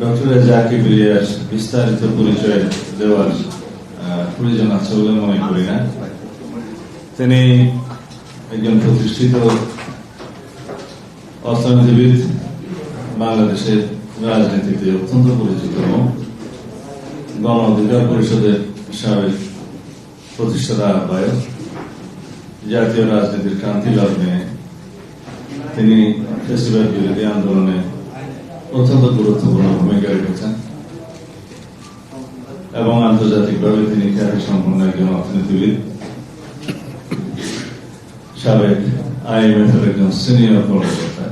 Doctor Zakir billiard বিস্তারিত পরিচয় দেওয়ার প্রয়োজন আছে বলে মনে করি না। তিনি একজন প্রতিষ্ঠিত অর্থনীতিবিদ, বাংলাদেশের রাজনীতিতে অত্যন্ত পরিচিত। এবং গণ অধিকার পরিষদের সাবেক প্রতিষ্ঠাতা আহ্বায়ক, জাতীয় রাজনীতির ক্রান্তি লগ্নে তিনি ফেস্টিভ্যাল বিরোধী আন্দোলনে অত্যন্ত গুরুত্বপূর্ণ ভূমিকা রেখেছেন এবং আন্তর্জাতিকভাবে তিনি খ্যাতি সম্পন্ন একজন অর্থনীতিবিদ। সাবেক আইএমএফ একজন সিনিয়র কর্মকর্তা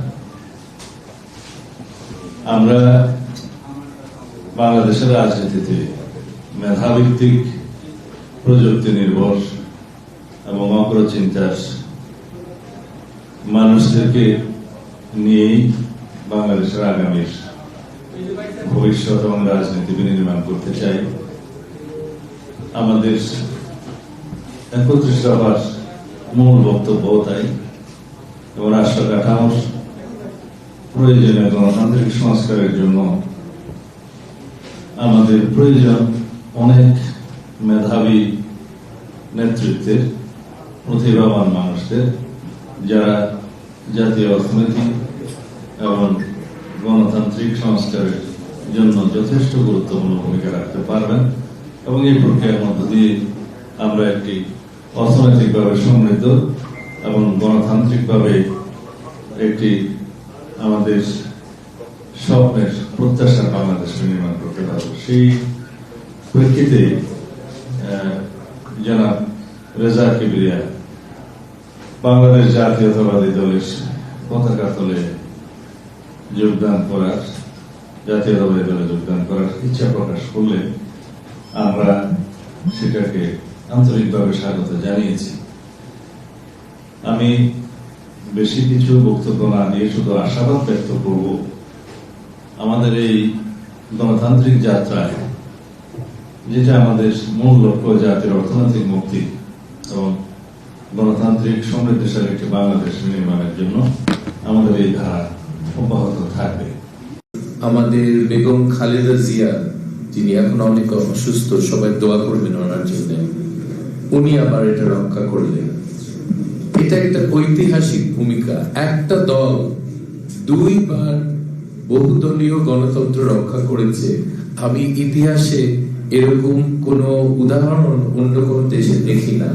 আমরা বাংলাদেশের রাজনীতিতে মেধাভিত্তিক প্রযুক্তি নির্ভর এবং অগ্রচিন্তার মানুষদেরকে নিয়েই বাংলাদেশের আগামীর ভবিষ্যৎ এবং রাজনীতি বিনির্মাণ করতে চাই। আমাদের একত্রিশ হওয়ার মূল বক্তব্য তাই। এবং রাষ্ট্র কাঠামোর প্রয়োজনীয় গণতান্ত্রিক সংস্কারের জন্য আমাদের প্রয়োজন অনেক মেধাবী নেতৃত্বের, প্রতিভাবান মানুষদের, যারা জাতীয় অর্থনীতি এবং গণতান্ত্রিক সংস্কারের জন্য যথেষ্ট গুরুত্বপূর্ণ ভূমিকা রাখতে পারবেন এবং এই প্রক্রিয়ার মধ্য দিয়ে আমরা একটি অর্থনৈতিকভাবে সমৃদ্ধ এবং গণতান্ত্রিকভাবে একটি আমাদের স্বপ্নের প্রত্যাশার বাংলাদেশ নির্মাণ করতে পারব। সেই প্রেক্ষিতে জনাব রেজা কিবরিয়া, বাংলাদেশ জাতীয়তাবাদী দলের পতাকা তলে যোগদান করার জাতীয়তাবাদী দলে যোগদান করার ইচ্ছা প্রকাশ করলে আমরা সেটাকে আন্তরিকভাবে স্বাগত জানিয়েছি। আমি বেশি কিছু বক্তব্য না দিয়ে শুধু আশাবাদ ব্যক্ত করব, আমাদের এই গণতান্ত্রিক যাত্রায়, যেটা আমাদের মূল লক্ষ্য জাতির অর্থনৈতিক মুক্তি এবং গণতান্ত্রিক সমৃদ্ধশালী একটি বাংলাদেশ নির্মাণের জন্য আমাদের এই ধারা। অব্যাহত থাকবে আমাদের বেগম খালেদা জিয়া, যিনি এখন অনেক অসুস্থ, সবাই দোয়া করবেন ওনার জন্য। উনি আবার এটা রক্ষা করলেন। এটা একটা ঐতিহাসিক ভূমিকা। একটা দল দুইবার বহুদলীয় গণতন্ত্র রক্ষা করেছে। আমি ইতিহাসে এরকম কোন উদাহরণ অন্য কোন দেশে দেখি না।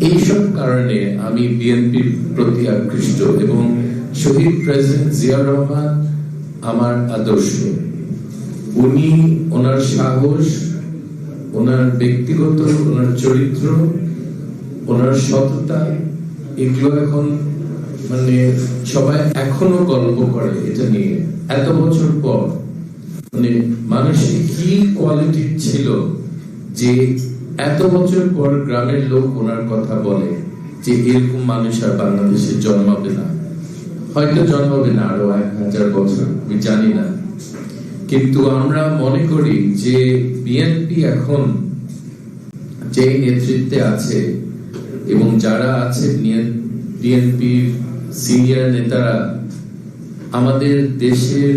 এইসব কারণে আমি বিএনপির প্রতি আকৃষ্ট এবং শহীদ প্রেসিডেন্ট জিয়া রহমান আমার আদর্শ। উনি ওনার সাহস, ওনার ব্যক্তিগত, ওনার চরিত্র, ওনার সততা, এগুলো এখন মানে সবাই এখনও গল্প করে এটা নিয়ে। এত বছর পর মানে মানুষের কি কোয়ালিটি ছিল যে এত বছর পর গ্রামের লোক ওনার কথা বলে যে এরকম মানুষ আর বাংলাদেশে জন্মাবে না। হয়তো জন্মাবে না আরও এক হাজার বছর, আমি জানি না। কিন্তু আমরা মনে করি যে বিএনপি এখন যে নেতৃত্বে আছে এবং যারা আছে বিএনপির সিনিয়র নেতারা, আমাদের দেশের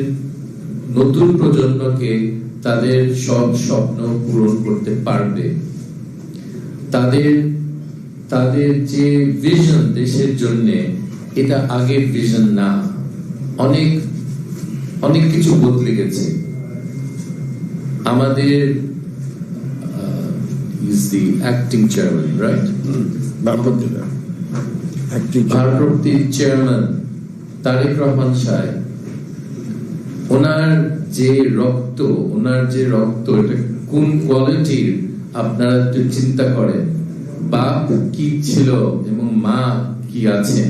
নতুন প্রজন্মকে তাদের সব স্বপ্ন পূরণ করতে পারবে। তাদের তাদের যে ভিশন দেশের জন্য এটা আগের ভিশন না। অনেক অনেক কিছু বদলে গেছে। আমাদের is the acting chairman right ভারপ্রাপ্তি chairman Tarique Rahman সাহেব ওনার যে রক্ত ওনার যে রক্ত এটা কোন কোয়ালিটির আপনারা একটু চিন্তা করেন। বাপ কি ছিল এবং মা কি আছেন?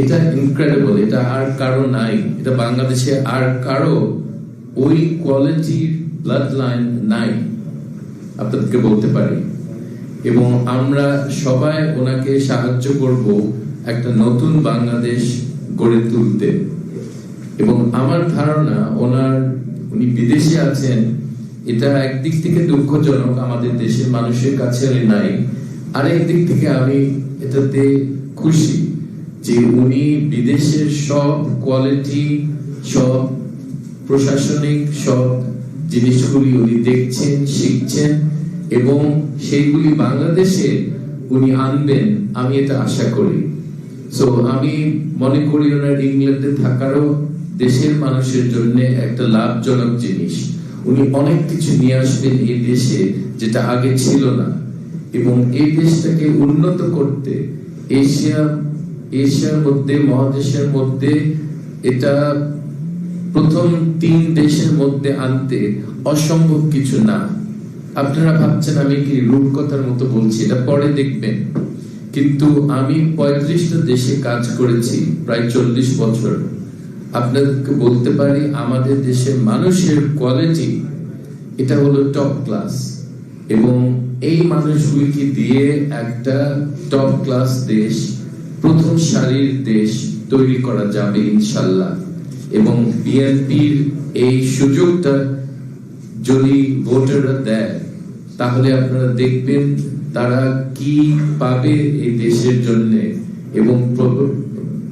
এটা ইনক্রেডিবল এটা আর কারও নাই, এটা বাংলাদেশে আর কারও ওই কোয়ালিটির ব্লাড লাইন নাই, আপনাদেরকে বলতে পারি। এবং আমরা সবাই ওনাকে সাহায্য করব একটা নতুন বাংলাদেশ গড়ে তুলতে। এবং আমার ধারণা ওনার, উনি বিদেশে আছেন, এটা একদিক থেকে দুঃখজনক, আমাদের দেশের মানুষের কাছে নাই। আরেক দিক থেকে আমি এটাতে খুশি। যে উনি বিদেশের সব কোয়ালিটি সব প্রশাসনিক, সব জিনিসগুলি উনি দেখছেন, শিখছেন, এবং সেইগুলি বাংলাদেশে উনি আনবেন, আমি এটা আশা করি। সো আমি মনে করি ওনার ইংল্যান্ডে থাকারও দেশের মানুষের জন্য একটা লাভজনক জিনিস। উনি অনেক কিছু নিয়ে আসবেন এই দেশে যেটা আগে ছিল না। এবং এই দেশটাকে উন্নত করতে এশিয়া এশিয়ার মধ্যে, মহাদেশের মধ্যে, এটা প্রথম তিন দেশের মধ্যে আনতে অসম্ভব কিছু না। আপনারা ভাবছেন আমি কি রূপকথার মতো বলছি, এটা পরে দেখবেন। কিন্তু আমি পঁয়ত্রিশটা দেশে কাজ করেছি, প্রায় চল্লিশ বছর। আপনাদেরকে বলতে পারি, আমাদের দেশের মানুষের কোয়ালিটি এটা হলো টপ ক্লাস এবং এই মানুষগুলিকে দিয়ে একটা টপ ক্লাস দেশ প্রথম সারির দেশ তৈরি করা যাবে ইনশাল্লাহ এবং বিএনপির এই সুযোগটা যদি ভোটাররা দেয়, তাহলে আপনারা দেখবেন তারা কি পাবে এই দেশের জন্য এবং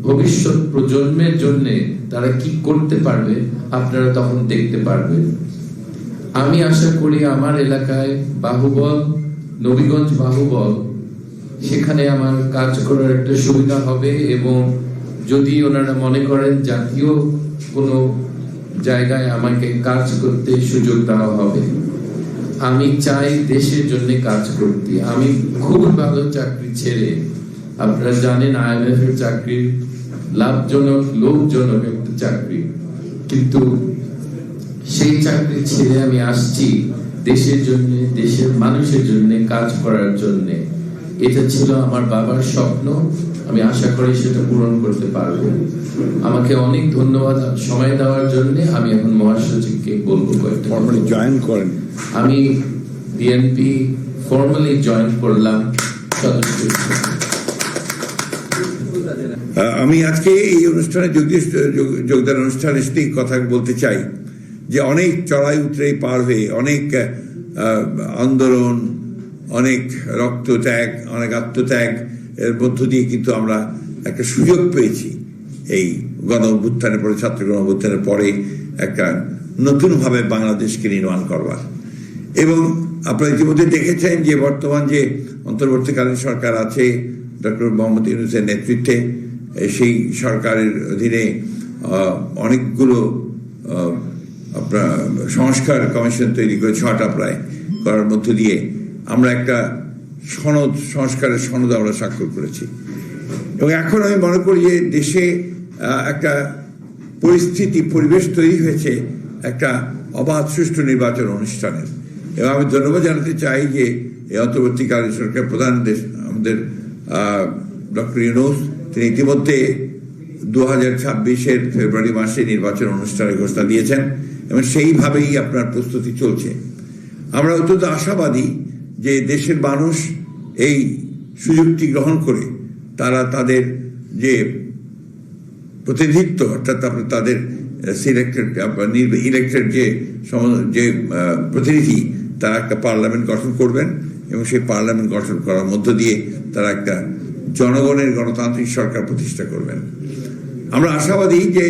ভবিষ্যৎ প্রজন্মের জন্য তারা কি করতে পারবে, আপনারা তখন দেখতে পারবেন। আমি আশা করি আমার এলাকায় বাহুবল, নবীগঞ্জ বাহুবল সেখানে আমার কাজ করার একটা সুবিধা হবে এবং যদি ওনারা মনে করেন জাতীয় কোনো জায়গায় আমাকে কাজ করতে সুযোগ দেওয়া হবে, আমি চাই দেশের জন্য কাজ করতে। আমি খুব ভালো চাকরি ছেড়ে, আপনারা জানেন আইএমএফ এর চাকরি লাভজনক লোকজনক একটা চাকরি। কিন্তু সেই চাকরি ছেড়ে আমি আসছি দেশের জন্য, দেশের মানুষের জন্য কাজ করার জন্য। এটা ছিল আমার বাবার স্বপ্ন। আমি আশা করি সেটা পূরণ করতে পারব। আমাকে অনেক ধন্যবাদ সময় দেওয়ার জন্য। আমি এখন মহাসচিবকে বলব কয়েকটা জয়েন করেন। আমি বিএনপি ফর্মালি জয়েন করলাম। আমি আজকে এই অনুষ্ঠানে যোগদান অনুষ্ঠানে এই কথা বলতে চাই যে অনেক চড়াই উতরে পার হয়ে অনেক আন্দোলন অনেক রক্ত ত্যাগ অনেক আত্মত্যাগ, এর মধ্য দিয়ে কিন্তু আমরা একটা সুযোগ পেয়েছি। এই গণ অভ্যুত্থানের পরে, ছাত্র গণ অভ্যুত্থানের পরে একটা নতুনভাবে বাংলাদেশকে নির্মাণ করবার। এবং আপনারা ইতিমধ্যে দেখেছেন যে বর্তমান যে অন্তর্বর্তীকালীন সরকার আছে, ডক্টর মোহাম্মদ ইউনুসের নেতৃত্বে সেই সরকারের অধীনে অনেকগুলো আপনার সংস্কার কমিশন তৈরি করে ছটা প্রায়, করার মধ্য দিয়ে আমরা একটা সনদ, সংস্কারের সনদ আমরা স্বাক্ষর করেছি। এবং এখন আমি মনে করি যে দেশে একটা পরিস্থিতি, পরিবেশ তৈরি হয়েছে একটা অবাধ সুষ্ঠু নির্বাচন অনুষ্ঠানের। এবং আমি ধন্যবাদ জানাতে চাই যে এই অন্তর্বর্তীকালীন সরকার প্রধান দেশ আমাদের ডক্টর ইউনুস, তিনি ইতিমধ্যে দু হাজার ছাব্বিশের ফেব্রুয়ারি মাসে নির্বাচন অনুষ্ঠানের ঘোষণা দিয়েছেন এবং সেইভাবেই আপনার প্রস্তুতি চলছে। আমরা অত্যন্ত আশাবাদী যে দেশের মানুষ এই সুযোগটি গ্রহণ করে, তারা তাদের যে প্রতিনিধিত্ব, অর্থাৎ আপনার তাদের সিলেক্টেড ইলেক্টেড যে যে প্রতিনিধি, তারা একটা পার্লামেন্ট গঠন করবেন এবং সেই পার্লামেন্ট গঠন করার মধ্য দিয়ে তারা একটা জনগণের গণতান্ত্রিক সরকার প্রতিষ্ঠা করবেন। আমরা আশাবাদী যে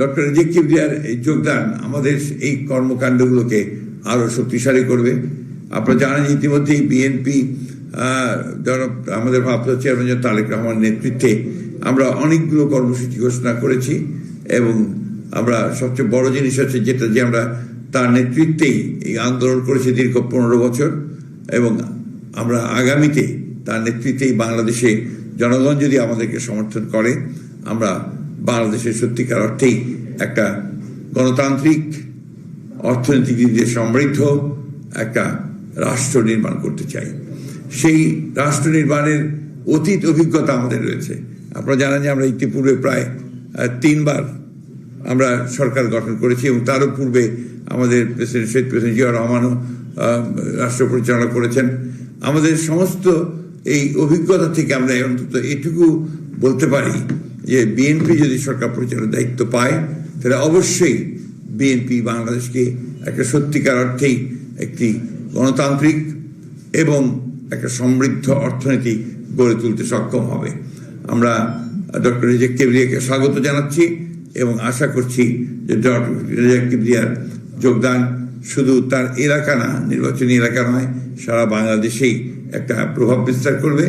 ডক্টর রিজিক কিবরিয়ার যোগদান আমাদের এই কর্মকাণ্ডগুলোকে আরও শক্তিশালী করবে। আপনারা জানেন ইতিমধ্যেই বিএনপি আমাদের ভারপ্রাপ্ত চেয়ারম্যান জনাব তারেক রহমান নেতৃত্বে আমরা অনেকগুলো কর্মসূচি ঘোষণা করেছি এবং আমরা সবচেয়ে বড় জিনিস হচ্ছে যেটা যে আমরা তার নেতৃত্বেই এই আন্দোলন করেছি দীর্ঘ পনেরো বছর এবং আমরা আগামীতে তার নেতৃত্বেই বাংলাদেশে জনগণ যদি আমাদেরকে সমর্থন করে, আমরা বাংলাদেশের সত্যিকার অর্থেই একটা গণতান্ত্রিক, অর্থনৈতিক দিক দিয়ে সমৃদ্ধ, একটা রাষ্ট্র নির্মাণ করতে চাই। সেই রাষ্ট্র নির্মাণের অতীত অভিজ্ঞতা আমাদের রয়েছে। আপনারা জানেন যে আমরা ইতিপূর্বে প্রায় তিনবার আমরা সরকার গঠন করেছি এবং তারও পূর্বে আমাদের প্রেসিডেন্ট শহীদ প্রেসিডেন্ট জিয়া রহমানও রাষ্ট্র পরিচালনা করেছেন। আমাদের সমস্ত এই অভিজ্ঞতা থেকে আমরা অন্তত এটুকু বলতে পারি যে বিএনপি যদি সরকার পরিচালনার দায়িত্ব পায়, তাহলে অবশ্যই বিএনপি বাংলাদেশকে একটা সত্যিকার অর্থেই একটি গণতান্ত্রিক এবং একটা সমৃদ্ধ অর্থনীতি গড়ে তুলতে সক্ষম হবে। আমরা ডক্টর রিজেক কেবরিয়াকে স্বাগত জানাচ্ছি এবং আশা করছি যে ডক্টর রেজা কিবরিয়ার যোগদান শুধু তার এলাকা না, নির্বাচনী এলাকা নয়, সারা বাংলাদেশেই একটা প্রভাব বিস্তার করবে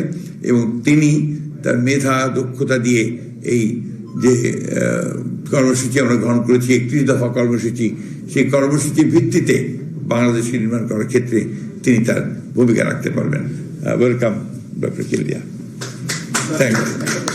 এবং তিনি তার মেধা, দক্ষতা দিয়ে এই যে কর্মসূচি আমরা গ্রহণ করেছি, একত্রিশ দফা কর্মসূচি, সেই কর্মসূচির ভিত্তিতে বাংলাদেশ নির্মাণ করার ক্ষেত্রে তিনি তার ভূমিকা রাখতে পারবেন। Welcome doctor কেলিয়া। Thank you